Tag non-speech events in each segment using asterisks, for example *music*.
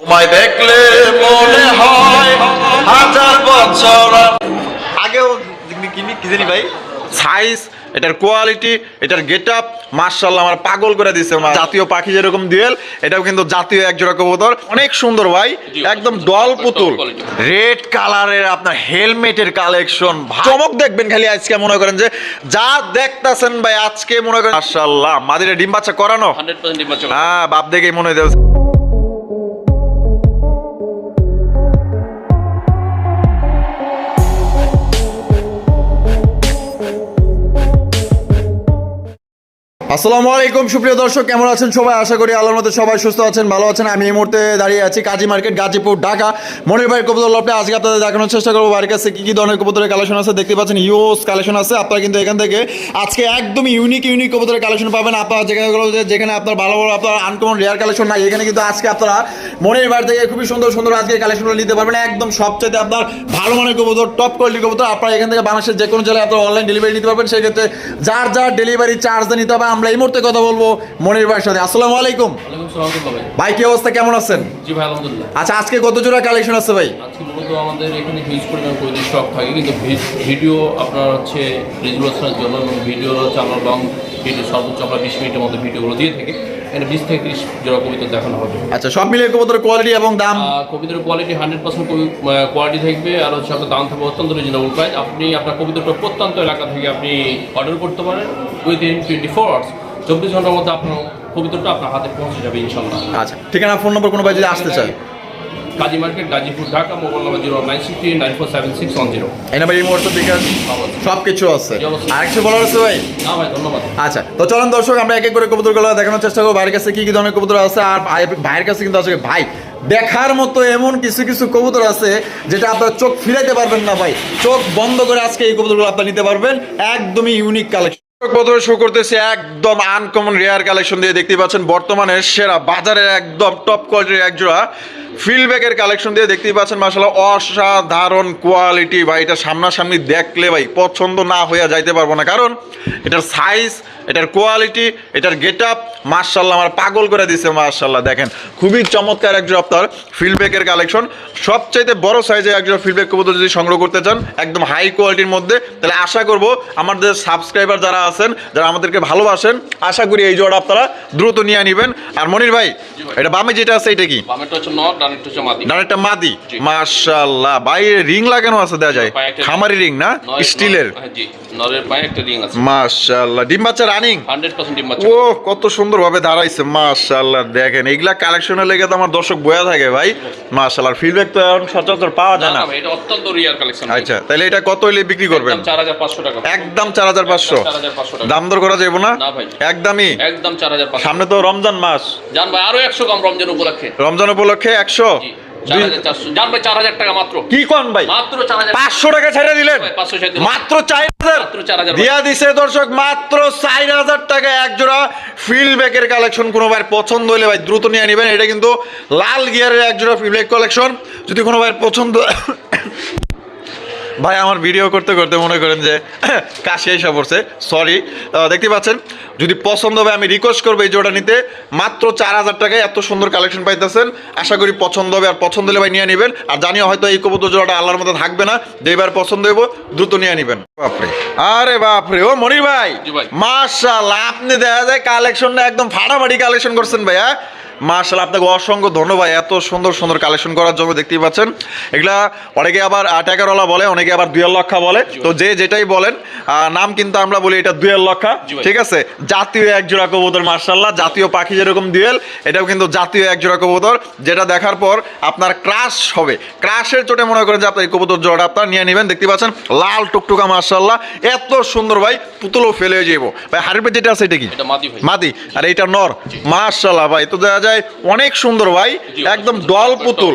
তোমায় দেখলে মনে হয় হাজার বছর আগেও কিনি কি জানি ভাই? সাইজ এটার কোয়ালিটি এটার গেট আপ মার্শাল্লাহ আমার পাগল করে দিছে আমার জাতীয় পাখি যেরকম দুয়েল এটাও কিন্তু জাতীয় একজোড়া কবুতর। অনেক সুন্দর ভাই একদম দল পুতুল। রেড কালারের আপনার হেলমেটের কালেকশন চমক দেখবেন খালি আজকে মনে করেন যে যা দেখতাছেন ভাই আজকে মনে করেন মার্শাল্লাহ মাদিরে ডিম বাচ্চা করানো? হান্ড্রেড পার্সেন্ট নির্বাচন হ্যাঁ বাপ দেখেই মনে হয় আসসালামু আলাইকুম, সুপ্রিয় দর্শক, কেমন আছেন সবাই? আশা করি আল্লাহর মতো সবাই সুস্থ আছেন, ভালো আছেন। আমি এই মুহূর্তে দাঁড়িয়ে আছি কাজী মার্কেট, গাজীপুর, ঢাকা। মনির ভাই, কবুতর লপটে, আজকে আপনাদের দেখানোর চেষ্টা করব বাড়ির কাছে কি কি ধরনের কবুতরের কালেকশন আছে। দেখতে পাচ্ছেন ইউজ কালেকশন আছে। আপনারা কিন্তু এখান থেকে আজকে একদমই ইউনিক ইউনিক কবুতরের কালেকশন পাবেন। আপনারা যেখানে যেখানে আপনার ভালো ভালো আপনার আনকমন রেয়ার কালেকশন নাই। এখানে কিন্তু আজকে আপনারা মনির বাড়ি থেকে খুবই সুন্দর সুন্দর আজকে কালেকশনগুলো নিতে পারবেন। একদম সবচেয়ে আপনার ভালো মানের কবুতর টপ কোয়ালিটি কবুতর। আপনারা এখান থেকে বাংলাদেশের যে কোনো জেলায় আপনারা অনলাইন ডেলিভারি নিতে পারবেন। সেক্ষেত্রে যার যার ডেলিভারি চার্জ নিতে হবে, আমরা এই মুহূর্তে কথা বলব মনির ভাইয়ের সাথে। আসসালামু আলাইকুম। ভাই। কি অবস্থা? কেমন আছেন? জি ভাই আলহামদুলিল্লাহ। আচ্ছা আজকে কত জোড়া কালেকশন আছে ভাই? আজকে মূলত আমাদের এখানে হিউজ পরিমাণ কৈদের স্টক থাকে কিন্তু ভিডিও আপনার হচ্ছে রেজুলেশনের জন্য এবং ভিডিও হচ্ছে আমরা লং ভিডিও সর্বোচ্চ আমরা বিশ মিনিটের মধ্যে ভিডিওগুলো দিয়ে থাকি। এখানে বিশ থেকে তিরিশ জোড়া দেখানো হবে। আচ্ছা সব মিলিয়ে কবিতার কোয়ালিটি এবং দাম? কবিতার কোয়ালিটি হান্ড্রেড পার্সেন্ট কোয়ালিটি থাকবে আর হচ্ছে আপনার দাম থাকবে অত্যন্ত রিজনেবল প্রাইস আপনি আপনার কবিতাটা প্রত্যন্ত এলাকা থেকে আপনি অর্ডার করতে পারেন উইদিন টোয়েন্টি ফোর আওয়ার্স চব্বিশ ঘণ্টার মধ্যে আপনার কবিতাটা আপনার হাতে পৌঁছে যাবে ইনশাল্লাহ আচ্ছা ঠিকানা ফোন নম্বর কোনো ভাই যদি আসতে চায়? Kazi market Gazipur Dhaka mobile number zero nine six three nine four seven six one zero. এই নাম্বার এই মুহূর্তে দেখে সব কিছু আছে। আর কিছু বলার আছে ভাই? না ভাই ধন্যবাদ। আচ্ছা তো চলুন দর্শক আমরা এক এক করে কবুতরগুলো দেখানোর চেষ্টা করব। ভাইয়ের কাছে কি কি ধরনের কবুতর আছে আর ভাই- ভাইয়ের কাছে কিন্তু আসলে ভাই দেখার মতো এমন কিছু কিছু কবুতর আছে যেটা আপনার চোখ ফিরাইতে পারবেন না ভাই। চোখ বন্ধ করে আজকে এই কবুতরগুলো আপনার নিতে পারবেন। একদমই ইউনিক কালেকশন প্রথমে শো করতেছে একদম আনকমন রেয়ার কালেকশন দিয়ে দেখতে পাচ্ছেন। বর্তমানে সেরা বাজারের একদম টপ কোয়ালিটির একজোড়া ফিল্ডব্যাগের কালেকশন দিয়ে দেখতেই পাচ্ছেন মাসাল্লাহ অসাধারণ কোয়ালিটি ভাই, এটা সামনাসামনি দেখলে ভাই পছন্দ না হইয়া যাইতে পারব না। কারণ এটার সাইজ এটার কোয়ালিটি এটার গেট আপ মার্শাল্লাহ আমার পাগল করে দিছে মার্শাল্লাহ দেখেন। খুবই চমৎকার একজন আপনার ফিল্ডব্যাগের কালেকশন সবচাইতে বড় সাইজের একজন ফিল্ডব্যাগ কবুতর যদি সংগ্রহ করতে চান, একদম হাই কোয়ালিটির মধ্যে, তাহলে আশা করব আমাদের সাবস্ক্রাইবার যারা আছেন, যারা আমাদেরকে ভালোবাসেন, আশা করি এই জোড়া আপনারা দ্রুত নিয়ে নেবেন। আর মনির ভাই, এটা বামে যেটা আছে, এটা কি? বামেরটা হচ্ছে নট ডানেরটা মাদি। বাইরে রিং লাগানো আছে যায়? খামারি রিং না? স্টিলের? হ্যাঁ, নরের পায়ে একটা রিং আছে। মার্শাল্লাহ ডিম বাচ্চা রানিং? ও কত সুন্দর ভাবে দাঁড়াইছে। মাশাআল্লাহ দেখেন লেগে তো আমার দর্শক বয়া থাকে ভাই। মাশাআল্লাহ ফিডব্যাক তো এখন সচরাচর পাওয়া যায় না এটা অত্যন্ত রিয়ার কালেকশন আচ্ছা তাহলে এটা কত হইলে বিক্রি করবেন? টাকা। একদম টাকা। দাম দর করা যাব না? না ভাই। একদমই? একদম সামনে তো রমজান মাস। জান ভাই আরও কম রমজান উপলক্ষে। রমজান চারশো? কি কন ভাই? পাঁচশো টাকা ছেড়ে দিলেন। ভাই, 500 ছেড়ে দিলাম। মাত্র চার হাজার। মাত্র 4000 দিয়া দিছে দর্শক মাত্র চার হাজার টাকা এক জোড়া ফিল্ড ব্যাগের কালেকশন কোনো ভাই পছন্দ হলে ভাই দ্রুত নিয়ে নেবেন। এটা কিন্তু লাল গিয়ারের এক জোড়া ফিল্ড ব্যাগ কালেকশন। যদি কোনো ভাই পছন্দ ভাই আমার ভিডিও করতে করতে মনে করেন যে *coughs* কাশি এসে পড়ছে। সরি দেখতে পাচ্ছেন? যদি পছন্দ হবে আমি রিকোয়েস্ট করব এই জোড়া নিতে। মাত্র চার হাজার টাকায় এত সুন্দর কালেকশন পাইতেছেন। আশা করি পছন্দ হবে আর পছন্দ হলে ভাই নিয়ে নেবেন। আর জানিও হয়তো এই কবুতর জোড়াটা আল্লাহর মতো থাকবে না। যেবার পছন্দ হইব দ্রুত নিয়ে নেবেন। বাপরে। আরে বাপরে। ও মনির ভাই। মার্শাল্লাহ আপনি দেখা যায় কালেকশনটা একদম ফাটাফাটি কালেকশন করছেন ভাইয়া। মার্শাল আপনাকে অসংখ্য ধন্যবাদ এত সুন্দর সুন্দর কালেকশন করার জন্য দেখতেই পাচ্ছেন। এগুলা অনেকে আবার টাকারওয়ালা বলে অনেকে আবার দুয়ের লক্ষা বলে। তো যে যেটাই বলেন নাম কিন্তু আমরা বলি এটা দুয়ের লক্ষা ঠিক আছে? জাতীয় এক জোড়া কবুতর মার্শাল্লাহ জাতীয় পাখি যেরকম দুয়েল এটাও কিন্তু জাতীয় এক জোড়া কবুতর যেটা দেখার পর আপনার ক্রাশ হবে। ক্রাশের চোটে মনে করেন যে আপনার এই কবুতর জোড়াটা আপনার নিয়ে নেবেন দেখতে পাচ্ছেন? লাল টুকটুকা মার্শাল্লাহ এত সুন্দর ভাই পুতুলও ফেলে যাব ভাই হারিপে যেটা আছে এটা কি? মাদি আর এটা নর মার্শাল্লাহ ভাই তো দেখা যায় অনেক সুন্দর ভাই একদম top পুতুল।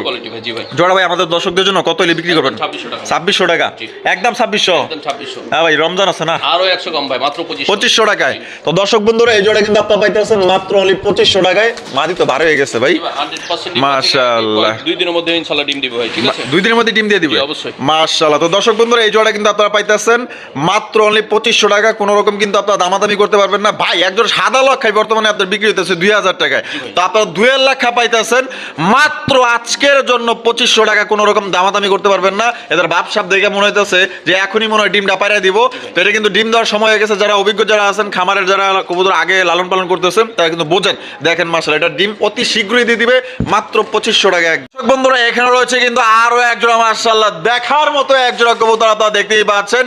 জোড়া ভাই আমাদের দর্শকদের জন্য কত হলে বিক্রি করবেন? ছাব্বিশশো টাকা। একদম ছাব্বিশশো? হ্যাঁ ভাই রমজান আছে না? আরও একশো কম ভাই মাত্র পঁচিশশো। টাকায়। তো দর্শক বন্ধুরা এই জোড়া কিন্তু আপনার পাইতেছেন মাত্র অনলি পঁচিশশো টাকায়। মাদি তো ভালো হয়ে গেছে ভাই। মাশাআল্লাহ। দুই দিনের মধ্যে ইনশাল্লাহ ডিম দিবে ভাই ঠিক আছে? দুই দিনের মধ্যে টিম দিয়ে দিবে? অবশ্যই। মাশাআল্লাহ। তো দর্শক বন্ধুরা এই জোড়া কিন্তু আপনারা পাইতেছেন মাত্র অনলি পঁচিশশো টাকা। কোনো রকম কিন্তু আপনারা দামাদামি করতে পারবেন না। ভাই একজন সাদা লক্ষায় বর্তমানে আপনার বিক্রি হতেছে দুই হাজার টাকায়। তো আপনারা আপনারা দুয়ের লেখা পাইতেছেন, মাত্র আজকের জন্য পঁচিশশো টাকা কোনো রকম দামাদামি করতে পারবেন না। এদের ভাবসাব দেখে মনে হইতেছে যে এখনই মনে হয় ডিমটা পাইরা দিব। তো এটা কিন্তু ডিম দেওয়ার সময় হয়ে গেছে, যারা অভিজ্ঞ যারা আছেন, খামারের যারা কবুতর আগে লালন পালন করতেছেন, তারা কিন্তু বোঝেন। দেখেন মাসাল এটা ডিম অতি শীঘ্রই দিয়ে দিবে, মাত্র পঁচিশশো টাকা এক বন্ধুরা এখানে রয়েছে কিন্তু আরও একজোড়া মার্শাল্লাহ দেখার মতো একজোড়া কবুতর আপনারা দেখতেই পাচ্ছেন।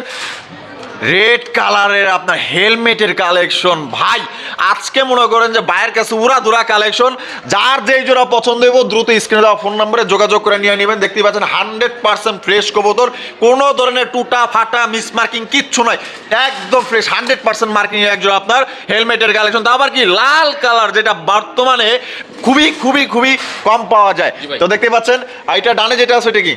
রেড কালারের আপনার হেলমেটের কালেকশন ভাই আজকে মনে করেন যে ভাইয়ের কাছে উড়া দুরা কালেকশন যার যেই জোড়া পছন্দ হইব দ্রুত স্ক্রিনে দেওয়া ফোন নম্বরে যোগাযোগ করে নিয়ে নেবেন। দেখতে পাচ্ছেন হান্ড্রেড পার্সেন্ট ফ্রেশ কবুতর। কোনো ধরনের টুটা ফাটা মিস মার্কিং কিচ্ছু নয় একদম ফ্রেশ হান্ড্রেড পার্সেন্ট মার্কিং একজন আপনার হেলমেটের কালেকশন তা আবার কি লাল কালার যেটা বর্তমানে খুবই খুবই খুবই কম পাওয়া যায়। তো দেখতে পাচ্ছেন এটা ডানে যেটা আছে এটা কি?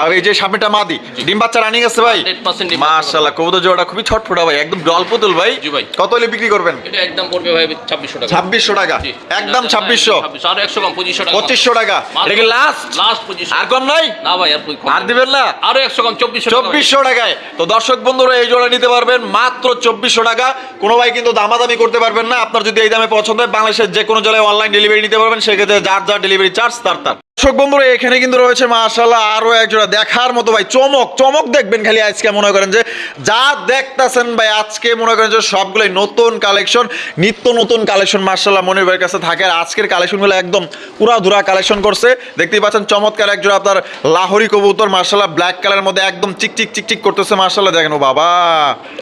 আর এই যে সামনেটা মাদি। ডিম বাচ্চা রানিং আছে ভাই? 100% ডিম বাচ্চা। মাশাআল্লাহ কবুতর জোড়াটা খুবই ছটফটা ভাই একদম ডল পুতুল ভাই। জি ভাই। কত হলে বিক্রি করবেন? এটা একদম পড়বে ভাই ছাব্বিশশো টাকা। ছাব্বিশশো টাকা? জি। একদম এটা- ছাব্বিশশো? ছাব্বিশশো, আরও একশো কম পঁচিশশো টাকা। পঁচিশশো টাকা? এটা কি লাস্ট লাস্ট পঁচিশশো। আর কম নাই? না ভাই আর কম? আর দিবেন না? আরও একশো কম চব্বিশশো টাকা ভাই। চব্বিশশো টাকায়। তো দর্শক বন্ধুরা এই জোড়া নিতে পারবেন মাত্র চব্বিশশো টাকা। কোনো ভাই কিন্তু দামাদামি করতে পারবেন না। আপনার যদি এই দামে পছন্দ হয় বাংলাদেশের যে কোনো জেলায় অনলাইন ডেলিভারি নিতে পারবেন। সেক্ষেত্রে যার যার ডেলিভারি চার্জ তার তার। দর্শক বন্ধুরা এখানে কিন্তু রয়েছে মাশাল্লাহ আরও একজোড়া দেখার মতো ভাই চমক চমক দেখবেন খালি আজকে মনে করেন যে যা দেখতাছেন ভাই আজকে মনে করেন যে সবগুলোই নতুন কালেকশন নিত্য নতুন কালেকশন মার্শাল্লাহ মনির ভাইয়ের কাছে থাকে। আর আজকের কালেকশনগুলো একদম পুরা ধুরা কালেকশন করছে। দেখতেই পাচ্ছেন চমৎকার একজোড়া আপনার লাহোরি কবুতর মার্শাল্লাহ ব্ল্যাক কালারের মধ্যে একদম চিকচিক চিকচিক করতেছে মার্শাল্লাহ দেখেন ও বাবা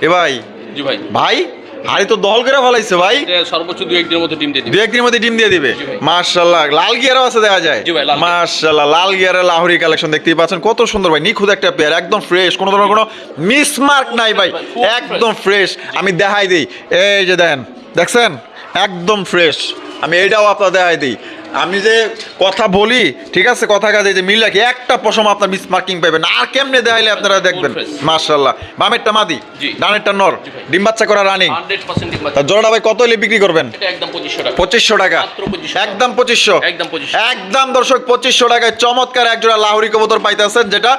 এ ভাই জি ভাই। ভাই হাড়ি তো দহল করে ফেলাইছে ভাই। সর্বোচ্চ দু একদিনের মধ্যে ডিম দিয়ে দিবে। দু একদিনের মধ্যে ডিম দিয়ে দিবে। জি মার্শাল্লাহ লাল গিয়ারও আছে দেখা যায়। জি লাল গিয়ারের লাহোরি কালেকশন দেখতেই পাচ্ছেন। কত সুন্দর ভাই নিখুঁত একটা পেয়ার একদম ফ্রেশ কোনো ধরনের কোনো মিসমার্ক নাই ভাই। একদম ফ্রেশ আমি দেখাই দিই। এই যে দেন দেখছেন? একদম ফ্রেশ আমি এইটাও আপনার দেখাই দিই। আমি যে কথা বলি ঠিক আছে কথা কাজে যে মিল রাখি একটা পশম আপনার মিস মার্কিং পাবেন আর কেমনে দেখাইলে আপনারা দেখবেন। মার্শাল্লাহ বামেরটা মাদি ডানেরটা নর ডিম বাচ্চা করা রানিং জোড়াটা ভাই কত হলে বিক্রি করবেন? এটা একদম পঁচিশশো টাকা। পঁচিশশো টাকা। মাত্র 2500 একদম পঁচিশশো। একদম 2500 একদম দর্শক পঁচিশশো টাকায় চমৎকার একজোড়া লাহোরি কবুতর পাইতেছেন যেটা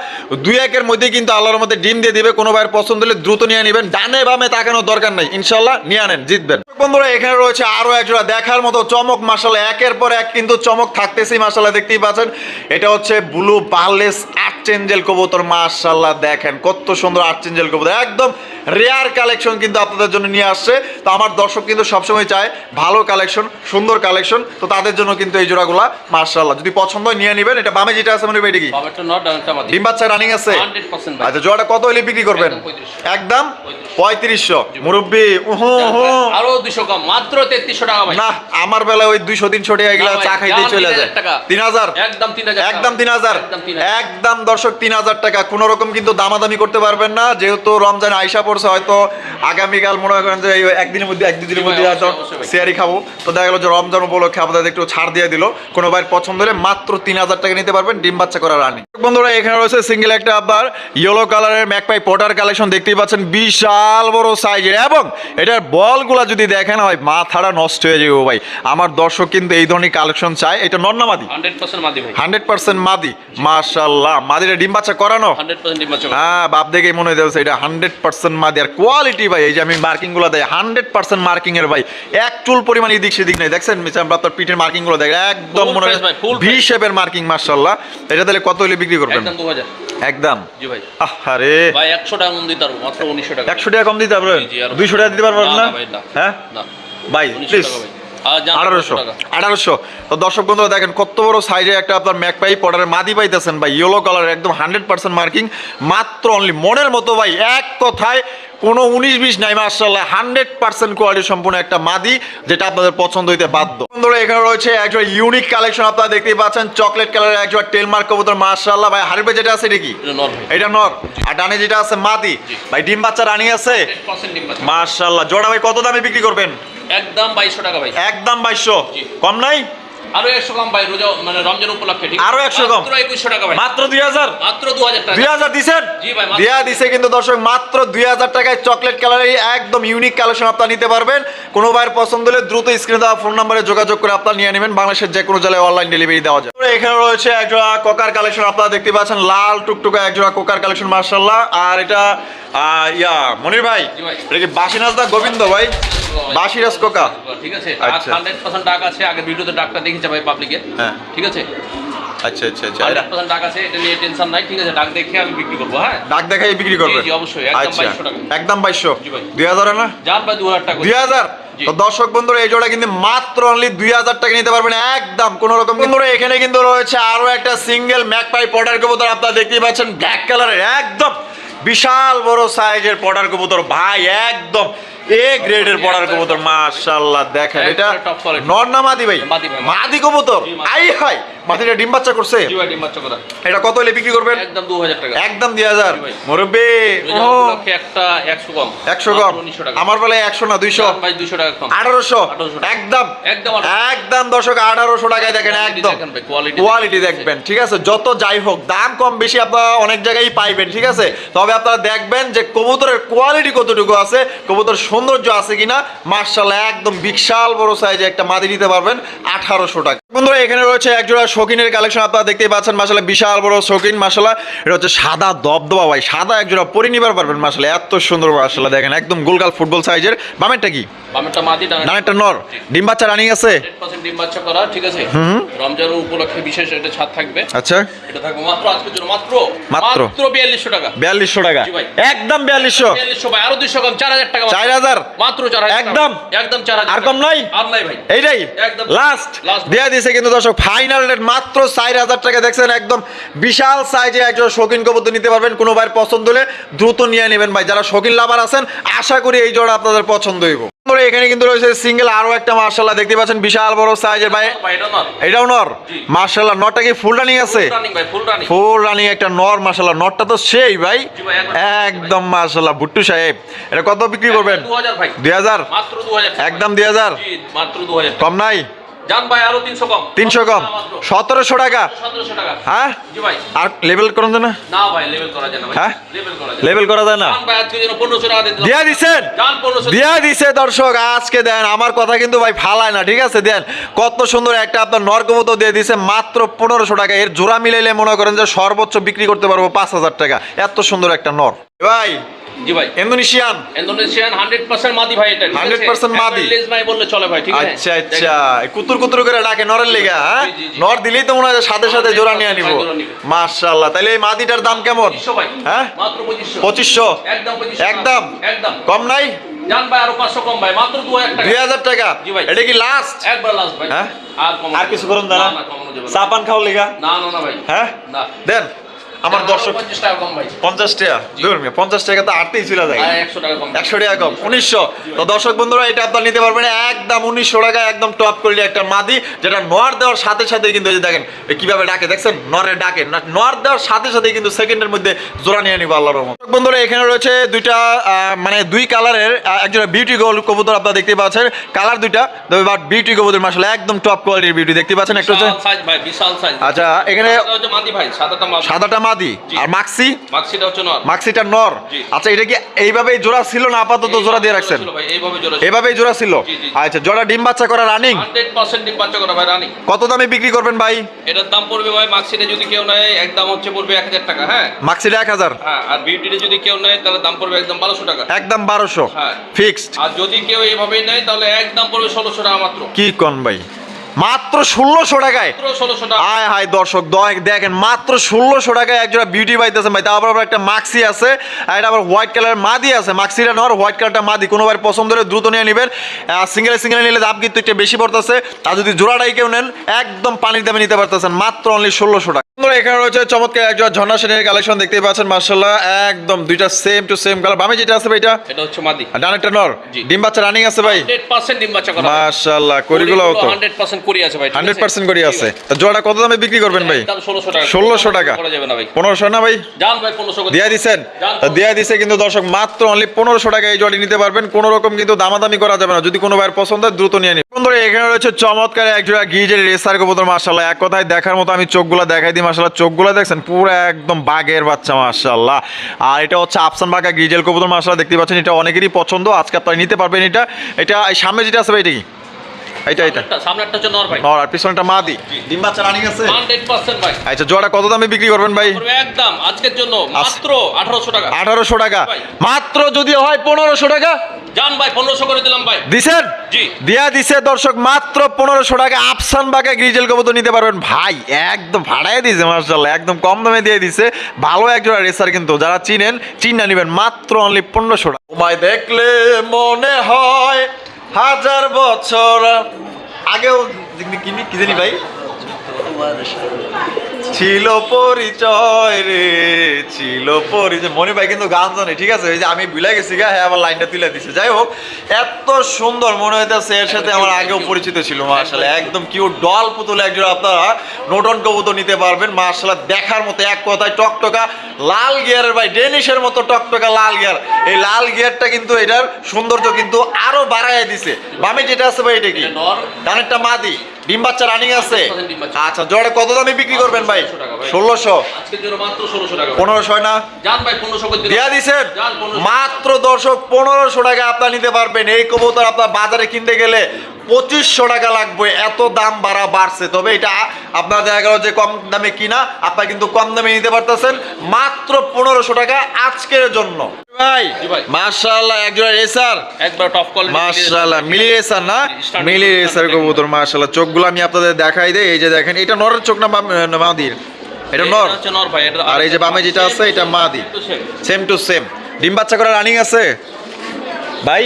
দুই একের মধ্যে কিন্তু আল্লাহর মধ্যে ডিম দিয়ে দিবে। কোনো ভাইয়ের পছন্দ হলে দ্রুত নিয়ে নেবেন। ডানে বামে তাকানোর দরকার নেই। ইনশাল্লাহ নিয়ে আনেন জিতবেন। বন্ধুরা এখানে রয়েছে আরও একজোড়া দেখার মতো চমক মাসালা একের পর এক কিন্তু চমক থাকতেছি মাসালা দেখতেই পাচ্ছেন। এটা হচ্ছে ব্লু বার্লেস আর্চেঞ্জেল কবুতর মাশাল্লাহ দেখেন কত সুন্দর আর্চেঞ্জেল কবুতর একদম রেয়ার কালেকশন কিন্তু আপনাদের জন্য নিয়ে আসছে। তো আমার দর্শক কিন্তু সবসময় চায় ভালো কালেকশন সুন্দর কালেকশন তো তাদের জন্য কিন্তু এই জোড়াগুলা মার্শাল্লাহ যদি পছন্দ হয় নিয়ে নেবেন। এটা বামে যেটা আছে মনে হয় এটা কি? ডিম বাচ্চা রানিং আছে? আচ্ছা জোড়াটা কত হলে বিক্রি করবেন? একদম 3500 একদম পঁয়ত্রিশশো। মুরব্বী আরও দুশো কম। মাত্র তেত্রিশশো টাকা ভাই। না আমার বেলায় ওই দুইশো তিনশো টাকা এগুলা চা খাইতে চলে যায়। তিন হাজার? একদম তিন হাজার একদম তিন হাজার? একদম দর্শক তিন হাজার টাকা। কোনো রকম কিন্তু দামাদামি করতে পারবেন না। যেহেতু রমজান আইসা পড়ছে হয়তো আগামীকাল মনে করেন যে একদিনের মধ্যে এক দুদিনের মধ্যে হয়তো। শেয়ারি খাব। তো দেখা গেলো যে রমজান উপলক্ষে আপনাদের একটু ছাড় দিয়ে দিল। কোনো ভাইয়ের পছন্দ হলে মাত্র তিন হাজার টাকা নিতে পারবেন ডিম বাচ্চা করা রানি। বন্ধুরা এখানে রয়েছে সিঙ্গেল একটা আবার। ইয়েলো কালারের ম্যাকপাই পটার কালেকশন দেখতেই পাচ্ছেন। বিশাল বড় সাইজের এবং এটার বলগুলা যদি দেখেন হয় মাথাটা নষ্ট হয়ে যাবে ভাই। আমার দর্শক কিন্তু এই ধরনের কালেকশন চায়। এটা নন্নামাদি হান্ড্রেড পার্সেন্ট মাদি হান্ড্রেড পার্সেন্ট মাদি ডিম বাচ্চা করানো? হ্যাঁ বাপ দেখেই মনে হচ্ছে এটা হান্ড্রেড পার্সেন্ট মাদি আর কোয়ালিটি ভাই এই যে আমি মার্কিংগুলো দেয় হান্ড্রেড পার্সেন্ট মার্কিং এর ভাই। এক চুল পরিমাণ এদিক সেদিক নেই দেখছেন? মিচাম আপনার পিঠের মার্কিংগুলো দেখেন একদম মনে full ভি শেপের মার্কিং মাশাল্লাহ এটা তাহলে কত হলে বিক্রি করবেন? একদম দু হাজার একদম? জি ভাই। আরে ভাই একশো টাকা কম দিতে পারব মাত্র টাকা। একশো টাকা কম দিতে পারবেন? জি, জি, আরো- দুইশো টাকা দিতে পারবেন না। হ্যাঁ? না। ভাই প্লিজ আঠারোশো। টাকা? আঠারোশো। তো দর্শক বন্ধুরা দেখেন কত বড় সাইজে একটা আপনার ম্যাকপাই পটারের মাদি পাইতেছেন ভাই। ইয়েলো কালার একদম হান্ড্রেড পার্সেন্ট মার্কিং মাত্র অনলি মনের মতো ভাই এক কথায় কোনো উনিশ বিশ নাই মার্শাল্লাহ হান্ড্রেড পার্সেন্ট কোয়ালিটি সম্পূর্ণ একটা মাদি যেটা আপনাদের পছন্দ হইতে বাধ্য। বন্ধুরা এখানে রয়েছে একজন ইউনিক কালেকশন আপনারা দেখতেই পাচ্ছেন চকলেট কালারের একজন টেলমার্ক কবুতর মার্শাল্লাহ ভাই হারিবে যেটা আছে এটা কি? এটা নর আর ডানে যেটা আছে মাদি। ভাই ডিম বাচ্চা রানি আছে? মার্শাল্লাহ জোড়া ভাই কত দামে বিক্রি করবেন? একদম বাইশশো টাকা ভাই। একদম বাইশশো। কম নাই? আরও একশো কম ভাই রোজা মানে রমজান উপলক্ষে ঠিক আরও 100 কম? একুশশো টাকা ভাই। মাত্র দুই হাজার? মাত্র দু হাজার টাকা। দুই হাজার দিছেন? জি ভাই, দিয়া দিছে কিন্তু দর্শক মাত্র দুই হাজার টাকায় চকলেট কালারের একদম ইউনিক কালেকশন আপনারা নিতে পারবেন। কোনো ভাইয়ের পছন্দ হলে দ্রুত স্ক্রিনে দেওয়া ফোন নম্বরে যোগাযোগ করে আপনারা নিয়ে নেবেন। বাংলাদেশের যে কোনো জেলায় অনলাইন ডেলিভারি দেওয়া যায়। এখানে রয়েছে একজোড়া কোকার কালেকশন আপনারা দেখতে পাচ্ছেন লাল টুকটুকা একজোড়া কোকার কালেকশন মার্শাল্লাহ আর এটা ইয়া মনির ভাই জি ভাই। এটা কি বাসিনাজদা গোবিন্দ ভাই? বাসিরাজ কোকা। ঠিক আছে? আচ্ছা। হান্ড্রেড পার্সেন্ট ডাক আছে আগে ভিডিওতে ডাকটা দেখেছে ভাই পাবলিকে হ্যাঁ। ঠিক আছে? আচ্ছা আচ্ছা আচ্ছা। হান্ড্রেড পার্সেন্ট ডাক আছে এটা নিয়ে টেনশন নাই ঠিক আছে? ডাক দেখে আমি বিক্রি করব হ্যাঁ? ডাক দেখাই বিক্রি করবে। জি, অবশ্যই, একদম আচ্ছা। 2200 টাকা। একদম বাইশশো। জি ভাই। দুই হাজার না? যান ভাই দু হাজার টাকা দুই হাজার? জি। তো দর্শক বন্ধুরা এই জোড়া কিন্তু মাত্র অনলি দুই হাজার টাকা নিতে পারবেন। একদম কোন রকম বন্ধুরা এখানে কিন্তু রয়েছে আরও একটা সিঙ্গেল ম্যাক ম্যাকপাই পটার কবুতর। আপনারা দেখতেই পাচ্ছেন ব্ল্যাক কালারের একদম বিশাল বড় সাইজের পটার কবুতর। ভাই একদম। এ গ্রেডের পটার কবুতর মাশাআল্লাহ দেখেন এটা একবারে নর না মাদি ভাই? মাদি কবুতর? আই হাই মাদিটা ডিম বাচ্চা করছে? এটা কত হলে বিক্রি করবেন? একদম দু হাজার টাকা। একদম দুই হাজার জি ভাই। মুরব্বী রোজা ও একটা একশো কম। একশো কম। আমার বেলায় একশো না দুইশো? যান ভাই দুশো টাকা কম। আঠারোশো? 1800 একদম। একদম একদম দর্শক আঠারোশো টাকায় দেখেন একদম। কোয়ালিটি দেখবেন ঠিক আছে? যত যাই হোক দাম কম বেশি আপনারা অনেক জায়গায় পাইবেন ঠিক আছে? তবে আপনারা দেখবেন যে কবুতরের কোয়ালিটি কতটুকু আছে কবুতর সৌন্দর্য আছে কিনা মার্শাল্লাহ একদম বিশাল বড় সাইজে একটা মাদি নিতে পারবেন আঠারোশো টাকা। বন্ধুরা এখানে রয়েছে একজোড়া শৌখিনের কালেকশন আপনারা দেখতেই পাচ্ছেন মাসাল্লাহ বিশাল বড় শৌখিন মাসাল্লাহ এটা হচ্ছে সাদা দবদবা ভাই সাদা একজোড়া পরি নিবার পারবেন মাসাল্লাহ এত সুন্দর মাসাল্লাহ দেখেন একদম গোলগাল ফুটবল সাইজের বামেরটা কি? আচ্ছা। একদম বিয়াল্লিশ হাজার। মাত্র চার একদম? একদম চার হাজার। আর কম নাই? আর নাই ভাই। এইটাই। একদম। লাস্ট দেয়া দিয়েছে কিন্তু দর্শক ফাইনাল রেট মাত্র চার হাজার টাকা। দেখছেন একদম বিশাল সাইজে একজন শৌখিন কবুতর নিতে পারবেন। কোনো ভাইয়ের পছন্দ হলে দ্রুত নিয়ে নেবেন ভাই। যারা শৌখিন লাভার আছেন আশা করি এই জোড়া আপনাদের পছন্দ হইব। এখানে কিন্তু রয়েছে সিঙ্গেল আরও একটা মার্শাল্লাহ দেখতে পাচ্ছেন বিশাল বড় সাইজের ভাই। এটাও নর? মার্শাল মার্শাল্লাহ নরটা কি ফুল রানিং আছে? ফুল রানিং একটা নর মার্শাল নটটা তো সেই ভাই। একদম মার্শাল্লাহ ভুট্টু সাহেব। এটা কত বিক্রি করবেন? দুই হাজার একদম দুই হাজার। কম নাই? ভাই তিনশো কম। তিনশো কম। সতেরোশো টাকা? সতেরোশো টাকা। হ্যাঁ? জি ভাই। আর লেভেল করুন না। না ভাই লেভেল করা যায় না হ্যাঁ? লেভেল করা যায় না। দিয়া দিছেন? দিয়া দিছে দর্শক আজকে দেন। আমার কথা কিন্তু ভাই ফালায় না ঠিক আছে? দেন কত সুন্দর একটা আপনার নরকমতো দিয়ে দিছে মাত্র পনেরোশো টাকা। এর জোড়া মিলাইলে মনে করেন যে সর্বোচ্চ বিক্রি করতে পারব পাঁচ হাজার টাকা। এত সুন্দর একটা নর। ভাই জি ভাই। ইন্দোনেশিয়ান। ইন্দোনেশিয়ান হান্ড্রেড পার্সেন্ট মাদি ভাই এটা 100% মাদি। লেজ নাই বললে চলে ভাই ঠিক আছে? আচ্ছা আচ্ছা। কুতুর কুতুর করে ডাকে নরের লেগা হ্যাঁ। নর দিলেই তো মনে হয় সাথে সাথে জোড়া নিয়ে নিব। নিবে। তাহলে এই মাদিটার দাম কেমন? হ্যাঁ? মাত্র একদম পঁচিশশো। একদম? একদম। কম নাই? যান ভাই আরও পাঁচশো কম ভাই। মাত্র দু হাজার টাকা। দুই হাজার টাকা? জি ভাই। এটা কি লাস্ট একবার লাস্ট ভাই। হ্যাঁ? আর কিছু করুন খাও লেগা? না না না ভাই। হ্যাঁ? না। দেন। আমার দর্শক পঞ্চাশ টাকা পঞ্চাশ টাকা তো আটতেই ছিল যায়। একশো টাকা কম। উনিশশো। তো দর্শক বন্ধুরা এটা আপনার নিতে পারবেন একদম উনিশশো টাকা একদম টপ করলে একটা মাদি যেটা নর দেওয়ার সাথে সাথে কিন্তু দেখেন কীভাবে ডাকে দেখছেন? নরে ডাকে নর দেওয়ার সাথে সাথে কিন্তু সেকেন্ডের মধ্যে জোড়া নিয়ে নিবো রহমত। দর্শক বন্ধুরা এখানে রয়েছে দুইটা মানে দুই কালারের একজন বিউটি গোল কবুতর আপনারা দেখতে পাচ্ছেন। কালার দুইটা তবে বাট বিউটি কবুতর মাসালে একদম টপ কোয়ালিটির বিউটি দেখতে পাচ্ছেন? একটু হচ্ছে আচ্ছা এখানে সাদাটা মাদি। আর মাক্সি? মাক্সিটা হচ্ছে নর। মাক্সিটা নর। আচ্ছা এটা কি এইভাবেই জোড়া ছিল না আপাতত জোড়া দিয়ে রাখছেন? ছিল ভাই এইভাবে জোড়া ছিল। আচ্ছা জোড়া ডিম বাচ্চা করা রানিং হান্ড্রেড পার্সেন্ট ডিম বাচ্চা করা ভাই রানি কত দামে বিক্রি করবেন ভাই? এটার দাম পড়বে ভাই মাক্সিটা যদি কেউ নেয় একদম হচ্ছে পড়বে এক হাজার টাকা হ্যাঁ? মাক্সিটা এক হাজার? হ্যাঁ আর বিউটিটা যদি কেউ নেয় তাহলে দাম পড়বে একদম বারোশো টাকা। একদম বারোশো। হ্যাঁ। ফিক্সড আর যদি কেউ এইভাবে নেয় তাহলে একদম পড়বে ষোলোশো টাকা মাত্র। কি কন ভাই? মাত্র ষোলোশো টাকায়। আয় হায় দর্শক দেখেন মাত্র ষোলোশো টাকায় একজোড়া বিউটি পাইতেছেন ভাই। তারপর আবার একটা মাক্সি আছে আর এটা আবার হোয়াইট কালারের মাদি আছে। মাক্সিটা নর হোয়াইট কালারটা মাদি। কোনোবার পছন্দ হলে দ্রুত নিয়ে নেবেন। সিঙ্গেলে সিঙ্গেলে নিলে দাম কিন্তু একটু বেশি পড়তেছে। আর যদি জোড়াটাই কেউ নেন একদম পানির দামে নিতে পারতেছেন। মাত্র অনলি ষোলোশো টাকা। বন্ধুরা, এখানে রয়েছে চমৎকার একজন ঝর্ণা সেনের কালেকশন দেখতেই পাচ্ছেন মার্শাল্লাহ একদম দুইটা সেম টু সেম কালার বামে যেটা আছে ভাই এটা? এটা হচ্ছে মাদি। আর ডানেরটা নর। ডিম বাচ্চা রানিং আছে ভাই? হান্ড্রেড পার্সেন্ট ডিম বাচ্চা করা মার্শাল্লাহ করিগুলো তো হান্ড্রেড পার্সেন্ট করি আছে ভাই ঠিক হান্ড্রেড আছে? করে আছে। ভাই। তো জোড়াটা কত দামে বিক্রি করবেন ভাই? টাকা। ষোলোশো টাকা। করা যাবে না ভাই। পনেরোশো না ভাই? যান ভাই পনেরোশো দিয়া দিছেন? দিয়া দিছে কিন্তু দর্শক মাত্র অনলি পনেরোশো টাকা এই জটি নিতে পারবেন। কোনো রকম কিন্তু দামাদামি করা যাবে না। যদি কোনো ভাইয়ের পছন্দ হয় দ্রুত নিয়ে এখানে রয়েছে চমৎকার একজোড়া গিজের রেসার কবুতর মার্শাল্লাহ এক কথায় দেখার মতো আমি চোখগুলো দেখাই দিই মার্শাল্লাহ চোখগুলো দেখছেন, পুরো একদম বাঘের বাচ্চা মার্শাল্লাহ আর এটা হচ্ছে আফসান বাঘা গিজেল কবুতর মার্শাল্লাহ দেখতে পাচ্ছেন, এটা অনেকেরই পছন্দ। আজকে আপনারা নিতে পারবেন এটা। এটা সামনে যেটা আসবে এটা কি? এটা এটা সামনে হচ্ছে নর ভাই। নর আর পিছনটা মাদি। ডিম বাচ্চা রানিং আছে। হান্ড্রেড পার্সেন্ট ভাই। আচ্ছা জোড়া কত দামে বিক্রি করবেন ভাই? একদম আজকের জন্য মাত্র আঠারোশো টাকা। মাত্র যদি হয় পনেরোশো টাকা? জান ভাই পনেরোশো করে দিলাম ভাই। দিছেন? জি। দিয়া দিছে দর্শক মাত্র পনেরোশো টাকা। আফসান বাগে গ্রিজেল কবুতর নিতে পারবেন। ভাই একদম ভাড়ায় দিয়েছে মার্শাল্লাহ একদম কম দামে দিয়ে দিছে। ভালো একজোড়া রেসার কিন্তু যারা চিনেন চিন্না নেবেন। মাত্র অনলি পনেরোশো টাকা। তোমায় দেখলে মনে হয় হাজার বছর আগেও কি জানি ভাই? ছিল পরিচয় রে ছিল পরিচয়। মনে ভাই কিন্তু গান জানে ঠিক আছে? এই যে আমি ভুলে গেছি গা হ্যাঁ আবার লাইনটা তুলে দিছে। যাই হোক এত সুন্দর মনে হইতেছে এর সাথে আমার আগেও পরিচিত ছিল মার্শাল একদম কিউট ডল পুতুল একজন আপনারা নোটন কবুতর নিতে পারবেন। মার্শাল দেখার মতো এক কথায় টকটকা লাল গিয়ারের ভাই ডেনিশের মতো টকটকা লাল গিয়ার। এই লাল গিয়ারটা কিন্তু এটার সৌন্দর্য কিন্তু আরও বাড়ায় দিছে। বামে যেটা আছে ভাই এটা কি? নর। মাদি। ডিম বাচ্চা রানিং আছে। 100% ডিম বাচ্চা। আচ্ছা জোড়া কত দামে বিক্রি করবেন ভাই? 1600 টাকা ভাই। ষোলোশো? পনেরোশো না? দিয়া পনেরোশো। মাত্র দর্শক পনেরোশো টাকা আপনার নিতে পারবেন। এই কবুতর আপনার বাজারে কিনতে গেলে পঁচিশশো টাকা লাগবে এত দাম বাড়া বাড়ছে। তবে এটা আপনার দেখা গেল যে কম দামে কিনা আপনার কিন্তু কম দামে নিতে পারতেছেন মাত্র পনেরোশো টাকা আজকের জন্য। ভাই। জি ভাই। একজন রেসার। একবার টপ কোয়ালিটি মার্শাল্লাহ মিলি রেসার না? Standard মিলি রেসার কবুতর মার্শাল্লাহ চোখগুলো আমি আপনাদের দেখাই দেই এই যে দেখেন এটা নরের চোখ না মাদির? এটা নর? ভাই আর এই যে বামে যেটা আছে, এটা মাদি। সেম টু সেম ডিম বাচ্চা করে রানিং আছে? ভাই?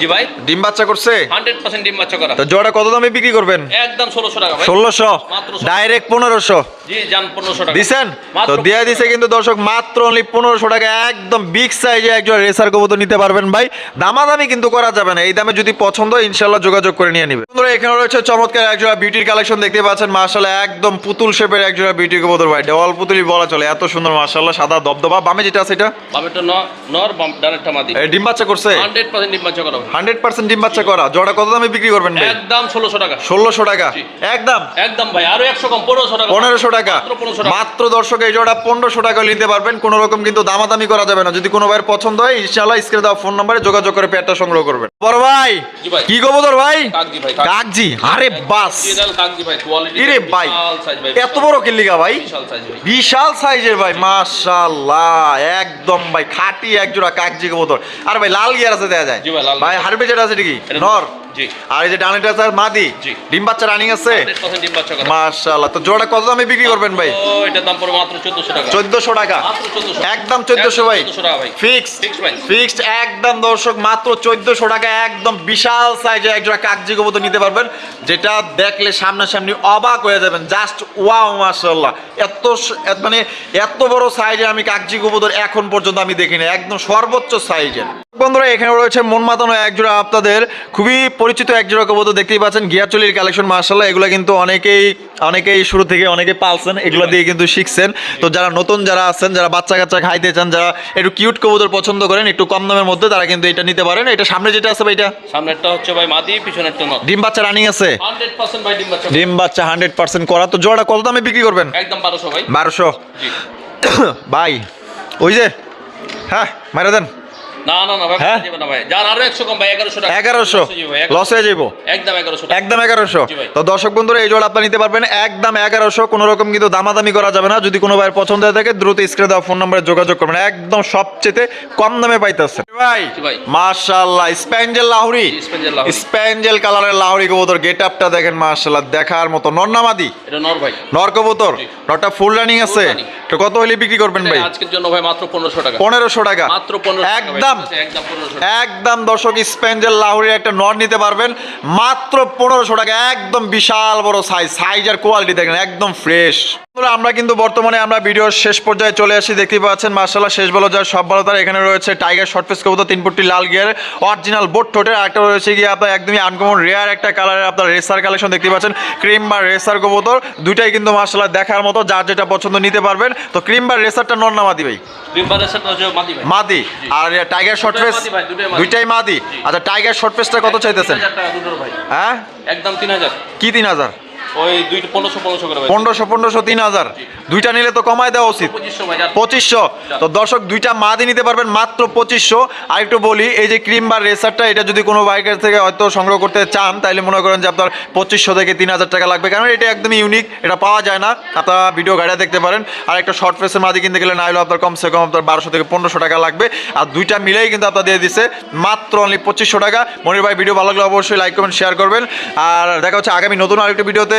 জি ভাই। ডিম বাচ্চা করছে? হান্ড্রেড পার্সেন্ট ডিম বাচ্চা করা। তো জোড়া কত দামে বিক্রি করবেন? একদম ষোলোশো টাকা ভাই। ষোলোশো? মাত্র ডাইরেক্ট পনেরোশো? জি জান পনেরোশো টাকা। দিছেন? তো দিয়ে দিছে কিন্তু দর্শক মাত্র অনলি টাকা। একদম বিগ সাইজে একজন রেসার কবুতর নিতে পারবেন ভাই। দামাদামি কিন্তু করা যাবে না। এই দামে যদি পছন্দ ইনশাল্লাহ যোগাযোগ করে নিয়ে নিবে। বন্ধুরা এখানে রয়েছে চমৎকার একজোড়া বিউটির কালেকশন দেখতে পাচ্ছেন। মার্শাল্লাহ একদম পুতুল শেপের একজোড়া বিউটি কবুতর ভাই। দেওয়াল পুতুলই বলা চলে। এত সুন্দর মার্শাল্লাহ সাদা দবদবা বামে যেটা আছে এটা? বামেরটা ন- নর বাম ডানেরটা মাদি। ডিম বাচ্চা করছে? হান্ড্রেড পার্সেন্ট ডিম বাচ্চা করা। হান্ড্রেড পার্সেন্ট ডিম বাচ্চা করা। জোড়া কত দামে বিক্রি করবেন ভাই? একদম ষোলোশো টাকা। ষোলোশো টাকা। একদম? একদম ভাই আরও একশো কম পনেরোশো টাকা। পনেরোশো টাকা। মাত্র দর্শক এই জোড়া পনেরোশো টাকা নিতে পারবেন। কোনো রকম কিন্তু দামাদামি করা যাবে না। যদি কোনো ভাইয়ের পছন্দ হয় ইনশাল্লাহ স্ক্রিনে দেওয়া ফোন নম্বরে যোগাযোগ করে পেয়ারটা সংগ্রহ করবেন। বড় ভাই কি কবুতর ভাই? কাকজি ভাই কাক- কাকজি? আরে বাস। ভাই ইরে ভাই এত বড় কিল্লিগা ভাই? বিশাল সাইজের ভাই। মাশাআল্লাহ। একদম ভাই খাটি এক জোড়া কাকজি কবুতর আর ভাই লাল গিয়ার আছে দেয়া যায়। ভাই, যেটা আছে কি নর জি। আর এই যে ডানেটা আছে মাদি। ডিম বাচ্চা রানিং আছে? মাশাআল্লাহ। তো জোড়া কত দামে বিক্রি করবেন ভাই? ও দাম পড়ে মাত্র চোদ্দশো টাকা। চোদ্দশো টাকা। একদম চোদ্দশো ভাই। ফিক্সড। ফিক্সড একদম দর্শক মাত্র চোদ্দশো টাকা। একদম বিশাল সাইজের একজোড়া কাগজি কবুতর নিতে পারবেন যেটা দেখলে সামনাসামনি অবাক হয়ে যাবেন। জাস্ট ওয়াও মাশাল্লাহ এত এত- মানে এত বড় সাইজের আমি কাগজি কবুতর এখন পর্যন্ত আমি দেখিনি। একদম সর্বোচ্চ সাইজের বন্ধুরা এখানে রয়েছে মন মাতানো একজোড়া আপনাদের। খুবই পরিচিত একজোড়া কবুতর দেখতেই পাচ্ছেন। গিয়ারচলির কালেকশন মার্শাল্লাহ এগুলো কিন্তু অনেকেই অনেকেই শুরু থেকে অনেকে পালছেন এগুলো দিয়ে কিন্তু শিখছেন। তো যারা নতুন যারা আছেন যারা বাচ্চা কাচ্চা খাইতে চান যারা একটু কিউট কবুতর পছন্দ করেন একটু কম দামের মধ্যে তারা কিন্তু এটা নিতে পারেন। এটা সামনে যেটা আছে ভাই এটা সামনেরটা হচ্ছে ভাই মাদি পিছনেরটা নর ডিম বাচ্চা রানিং আছে? হান্ড্রেড পার্সেন্ট ভাই ডিম বাচ্চা। ডিম বাচ্চা হান্ড্রেড পার্সেন্ট করা। তো জোড়া কত দামে বিক্রি করবেন? একদম বারোশো ভাই। বারোশো। জি। *coughs* ভাই ওই যে হ্যাঁ মারা দেন। না না না ভাই হ্যাঁ? না ভাই। যান আরও একশো কম ভাই এগারোশো টাকা। এগারোশো? জি ভাই, লস হয়ে যাব একদম। তো দর্শক বন্ধুরা এই জোড়া আপনি নিতে পারবেন। একদম এগারোশো কোনো রকম কিন্তু দামাদামি করা যাবে না। যদি কোনো ভাইয়ের পছন্দ হয়ে থাকে দ্রুত স্ক্রিনে দেওয়া ফোন নম্বরে যোগাযোগ করবেন। একদম সবচেয়ে কম দামে পাইতেছে। ভাই। জি ভাই। মাশাআল্লাহ স্প্যাঞ্জেল লাহুরি জি, লাহোরি। স্প্যাঞ্জেল কালারের লাহুরি কবুতর। গেট আপটা দেখেন মাশাআল্লাহ দেখার মতো। নরনামাদি এটা নর ভাই। নর কবুতর? নরটা ফুল রানিং আছে। তো কত হলে বিক্রি করবেন ভাই? আজকের জন্য ভাই মাত্র পনেরোশো টাকা। পনেরোশো টাকা। মাত্র পনেরো একদম। একদম পনেরোশো টাকা। একদম দর্শক স্পেঞ্জেল লাহুরির একটা নট নিতে পারবেন। মাত্র পনেরোশো টাকা একদম বিশাল বড় সাইজ সাইজ আর কোয়ালিটি দেখেন একদম ফ্রেশ আমরা কিন্তু বর্তমানে আমরা ভিডিওর শেষ পর্যায়ে চলে আসি দেখতে পাচ্ছেন মার্শাল্লাহ শেষ বলো যার সব ভালো তার। এখানে রয়েছে টাইগার শর্ট ফেস কবুতর তিন ফুটটি লাল গিয়ার অরিজিনাল বোট ঠোঁটের একটা রয়েছে গিয়ে আপনার একদমই আনকমন রেয়ার একটা কালারের আপনার রেসার কালেকশন দেখতে পাচ্ছেন। ক্রিম বা রেসার কবুতর দুইটাই কিন্তু মার্শাল্লাহ দেখার মতো যার যেটা পছন্দ নিতে পারবেন। তো ক্রিম বা রেসারটা নর না মাদি ভাই? মাদি আর টাইগার শর্ট ফেস। দুইটাই মাদি? আচ্ছা টাইগার শর্ট ফেসটা কত চাইতেছেন? হ্যাঁ? একদম তিন হাজার। কি তিন হাজার? ওই পনেরোশো পনেরোশো করে ভাই। পনেরোশো পনেরোশো তিন হাজার। দুইটা নিলে তো কমায় দেওয়া উচিত। পঁচিশশো তো দর্শক দুইটা মাদি নিতে পারবেন মাত্র পঁচিশশো। আর একটু বলি এই যে ক্রিম বা রেসারটা এটা যদি কোনো বাইকের থেকে হয়তো সংগ্রহ করতে চান তাহলে মনে করেন যে আপনার পঁচিশশো থেকে তিন হাজার টাকা লাগবে। কারণ এটা একদমই ইউনিক এটা পাওয়া যায় না। আপনারা ভিডিও দেখতে পারেন। আর একটা শর্ট ফেসের মাদি কিনতে গেলে না হলেও আপনার কমসে কম আপনার বারোশো থেকে পনেরোশো টাকা লাগবে। আর দুইটা মিলেই কিন্তু আপনার দিয়ে দিচ্ছে মাত্র অনলি পঁচিশশো টাকা। মনির ভাই ভিডিও ভালো লাগলে অবশ্যই লাইক কমেন্ট শেয়ার করবেন। আর দেখা হচ্ছে আগামী নতুন আরেকটা ভিডিওতে